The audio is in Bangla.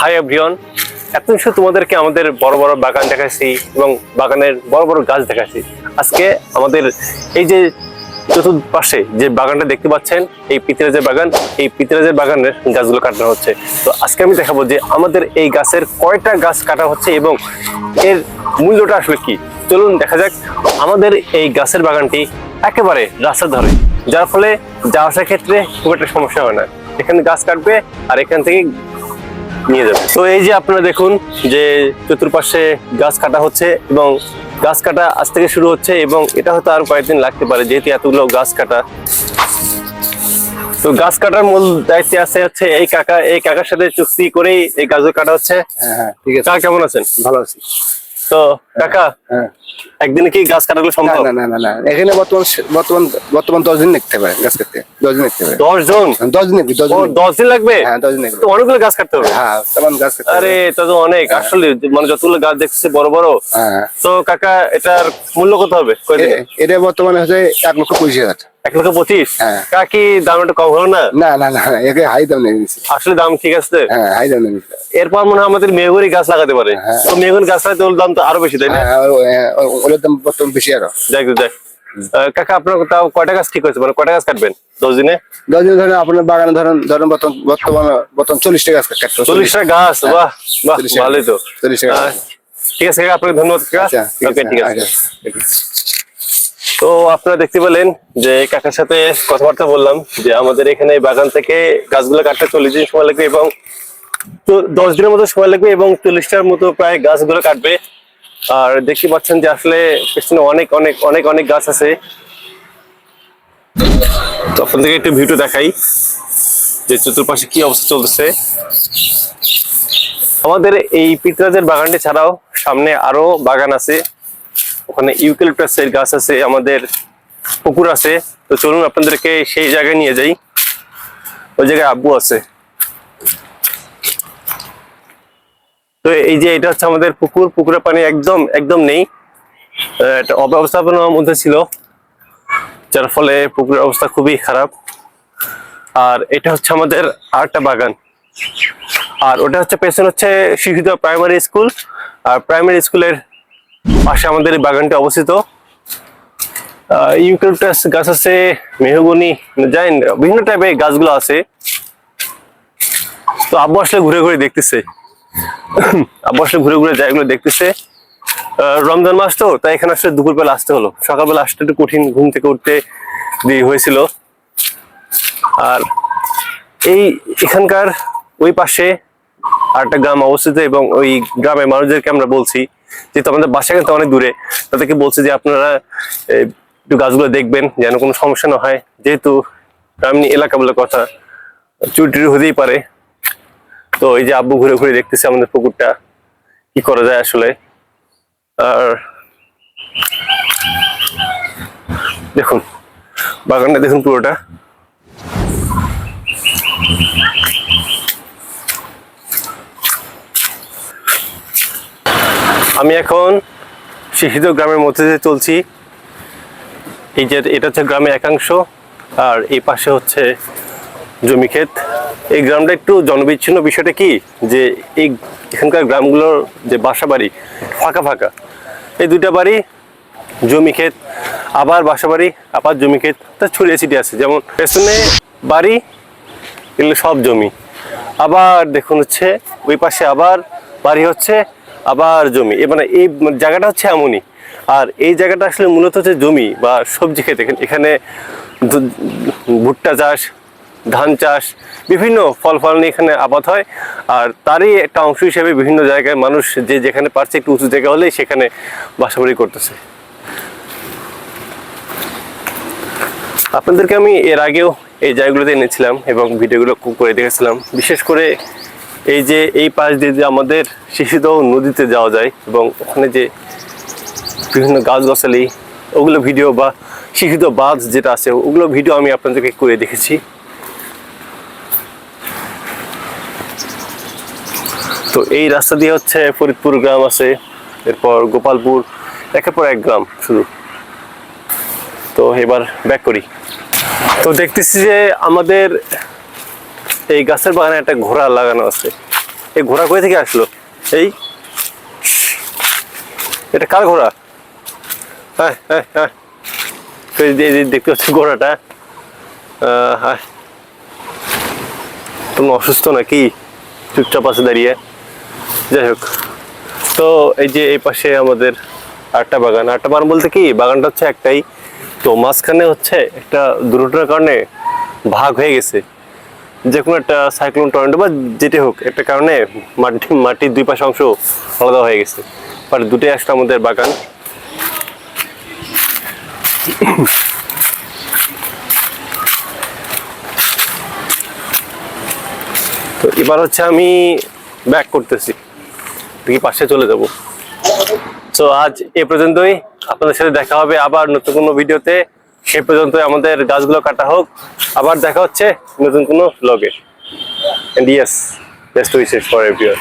হাই এভরিওয়ান এত কিছু তোমাদেরকে আমাদের বড় বড় বাগান দেখাচ্ছি এবং বাগানের বড় বড় গাছ দেখাচ্ছি আজকে আমাদের এই যে চতুর্পাশে যে বাগানটা দেখতে পাচ্ছেন, এই পিতরাজের বাগান, এই পিতরাজের বাগানের গাছগুলো কাটানো হচ্ছে। তো আজকে আমি দেখাবো যে আমাদের এই গাছের কয়টা গাছ কাটা হচ্ছে এবং এর মূল্যটা আসলে কি। চলুন দেখা যাক, আমাদের এই গাছের বাগানটি একেবারে রাস্তার ধারে। যার ফলে যাওয়া আসার ক্ষেত্রে খুব একটা সমস্যা হয় না। এখানে গাছ কাটবে আর এখান থেকে নিয়ে যাবে। তো এই যে আপনারা দেখুন যে চতুর্পাশে গাছ কাটা হচ্ছে এবং গাছ কাটা আজ থেকে শুরু হচ্ছে এবং এটা হয়তো আরও কয়েকদিন লাগতে পারে যেহেতু এতগুলো গাছ কাটা। তো গাছ কাটার মূল দায়িত্বে আছে হচ্ছে এই কাকা এই কাকার সাথে চুক্তি করেই এই গাছগুলো কাটা হচ্ছে। হ্যাঁ হ্যাঁ ঠিক আছে। কেমন আছেন? ভালো আছি। তো কাকা হ্যাঁ। একদিনে কি গাছ কাটাগুলো সম্ভব? না না না না। এখানে বর্তমান বর্তমান বর্তমান দশ দিন দেখতে পারে গাছ কাটতে। দশ দিন দেখতে পারে। দশ জন? দশ দিন দেখবি দশ দিন লাগবে? হ্যাঁ দশ দিন তো অনেকগুলো গাছ কাটতে হবে? হ্যাঁ তেমন গাছ কাটতে আরে এটা তো অনেক। আসলে মানে যতগুলো গাছ দেখছে বড় বড়। হ্যাঁ। তো কাকা এটার মূল্য কত হবে? এটা বর্তমানে হচ্ছে এক লক্ষ পঁচিশ হাজার। এক লক্ষ পঁচিশ? হ্যাঁ। কাকি দাম একটু কম হলো না? না না না একে হাই দাম আসলে দাম ঠিক আছে? হ্যাঁ হাই দাম নিয়ে এরপর মনে হয় আমাদের মেহগুনি গাছ লাগাতে পারে। হ্যাঁ। তো মেহগুনি গাছ লাগাতে ওর দাম তো আরও বেশি তাই না? হ্যাঁ ও- এ- ও- ওগুলোর দাম বর্তমান বেশি আরও। দেখ দেখ। কাকা আপনার তাও কয়টা গাছ ঠিক হয়েছে? মানে কয়টা গাছ কাটবেন দশ দিনে? দশ দিন ধরেন আপনার বাগানে ধরেন ধরেন বর্তমান বর্তমান চল্লিশটা গাছ কাটতে চল্লিশটা গাছ? বাহ বাহ ভালোই তো। চল্লিশটা গাছ। ঠিক আছে কাকা আপনাকে ধন্যবাদ কাকা। আচ্ছা, ঠিক ওকে আছে, ঠিক আছে। আচ্ছা। তো আপনারা দেখতে পেলেন যে কাকার সাথে কথাবার্তা বললাম যে আমাদের এখানে বাগান থেকে গাছগুলো কাটতে চল্লিশ দিন সময় লাগবে এবং তো- দশ দিনের মতো সময় লাগবে এবং চল্লিশটার মতো প্রায় গাছগুলো কাটবে। আর দেখতে পাচ্ছেন যে আসলে পেছনে অনেক অনেক অনেক অনেক গাছ আছে। তো আপনাদেরকে একটু ভিডিও দেখাই যে চতুর্পাশে কি অবস্থা চলতেছে। আমাদের এই পিতরাজের বাগানটি ছাড়াও সামনে আরও বাগান আছে। ওখানে ইউক্যালিপটাসের গাছ আছে, আমাদের পুকুর আছে। তো চলুন আপনাদেরকে সেই জায়গায় নিয়ে যাই। ওই জায়গায় আব্বু আছে। তো এই যে এটা হচ্ছে আমাদের পুকুর। পুকুরের পানি একদম একদম নেই। একটা অব্যবস্থাপনার মধ্যে ছিল, যার ফলে পুকুরের অবস্থা খুবই খারাপ। আর এটা হচ্ছে আমাদের আরেকটা বাগান। আর ওটা হচ্ছে পেছনে হচ্ছে শিশুদের প্রাইমারি স্কুল আর প্রাইমারি স্কুলের পাশে আমাদের বাগানটি অবস্থিত। ইউক্যালিপটাস গাছ আছে, মেহগনি জানেন বিভিন্ন টাইপের গাছগুলো আছে। তো আব্বু আসলে ঘুরে ঘুরে দেখতেছে। আব্বু আসলে ঘুরে ঘুরে জায়গাগুলো দেখতেছে। রমজান মাস তো, তাই এখানে আসলে দুপুরবেলা আসতে হলো। সকালবেলা আসতে একটু কঠিন, ঘুম থেকে উঠতে দেরি হয়েছিল। আর এই এখানকার ওই পাশে আরেকটা গ্রাম অবস্থিত এবং ওই গ্রামের মানুষদেরকে আমরা বলছি। যেহেতু আমাদের বাসা কিন্তু অনেক দূরে, তাদেরকে বলছি যে আপনারা একটু গাছগুলো দেখবেন যেন কোনো সমস্যা না হয়। যেহেতু গ্রামীণ এলাকা বলে কথা চুরি টুরি হতেই পারে। তো এই যে আব্বু ঘুরে ঘুরে দেখতেছে আমাদের পুকুরটা, কি করা যায় আসলে? আর দেখুন, বাগানটা দেখুন পুরোটা। আমি এখন শিশিত গ্রামের মধ্যে দিয়ে চলছি। এই যে এটা হচ্ছে গ্রামের একাংশ, আর এই পাশে হচ্ছে জমি ক্ষেত। এই গ্রামটা একটু জনবিচ্ছিন্ন বিষয়টা কি? যে এই এখানকার গ্রামগুলোর যে বাসা বাড়ি ফাঁকা ফাঁকা। এই দুইটা বাড়ি, জমি ক্ষেত, আবার বাসা বাড়ি, আবার জমি ক্ষেত। তা ছড়িয়ে ছিটিয়ে আছে। যেমন পেছনে বাড়ি, এগুলো সব জমি। আবার দেখুন হচ্ছে, ওই পাশে আবার বাড়ি হচ্ছে আবার জমি। মানে এই জায়গাটা হচ্ছে এমনই। আর এই জায়গাটা আসলে মূলত হচ্ছে জমি বা সবজি খেতে এখানে ভুট্টা চাষ, ধান চাষ, বিভিন্ন ফল ফল নিয়ে এখানে আবাদ হয়। আর তারই একটা অংশ হিসেবে বিভিন্ন জায়গায় মানুষ যে যেখানে পারছে একটু উঁচু জায়গা হলেই সেখানে বাসাবাড়ি করতেছে। আপনাদেরকে আমি এর আগেও এই জায়গাগুলোতে এনেছিলাম এবং ভিডিওগুলো করে দেখেছিলাম। বিশেষ করে এই যে এই পাশ দিয়ে যে আমাদের শিশুদাও নদীতে যাওয়া যায় এবং ওখানে যে বিভিন্ন গাছগাছালি, ওগুলো ভিডিও বা শিশুদ বাঁধ যেটা আছে, ওগুলো ভিডিও আমি আপনাদেরকে করে দেখেছি। তো এই রাস্তা দিয়ে হচ্ছে ফরিদপুর গ্রাম আছে, এরপর গোপালপুর, একের পর এক গ্রাম শুধু। তো এবার ব্যাক করি। তো দেখতেছি যে আমাদের এই গাছের বাগানে একটা ঘোড়া লাগানো আছে। এই ঘোড়া কই থেকে আসলো? এই। এটা কার ঘোড়া? হ্যাঁ হ্যাঁ হ্যাঁ। দেখতে পাচ্ছি ঘোড়াটা। হ্যাঁ। তুমি অসুস্থ নাকি? চুপচাপ আছে দাঁড়িয়ে। যাই হোক। তো এই যে এই পাশে আমাদের আটটা বাগান। আটটা বাগান বলতে কি? বাগানটা হচ্ছে একটাই। তো মাঝখানে হচ্ছে একটা দুর্ঘটনার কারণে ভাগ হয়ে গেছে। যে কোনো একটা সাইক্লোন টর্নেডো বা যেটি হোক, একটা কারণে মাটি, মাটির দুই পাশে অংশ আলাদা হয়ে গেছে। বাট দুটোই আসলে আমাদের বাগান। তো এবার হচ্ছে আমি ব্যাক করতেছি। দেখি পাশে চলে যাব। তো আজ এ পর্যন্তই। আপনাদের সাথে দেখা হবে আবার নতুন কোনো ভিডিওতে সে পর্যন্ত আমাদের গাছগুলো কাটা হোক। আবার দেখা হচ্ছে নতুন কোনো ব্লগে and best wishes for everyone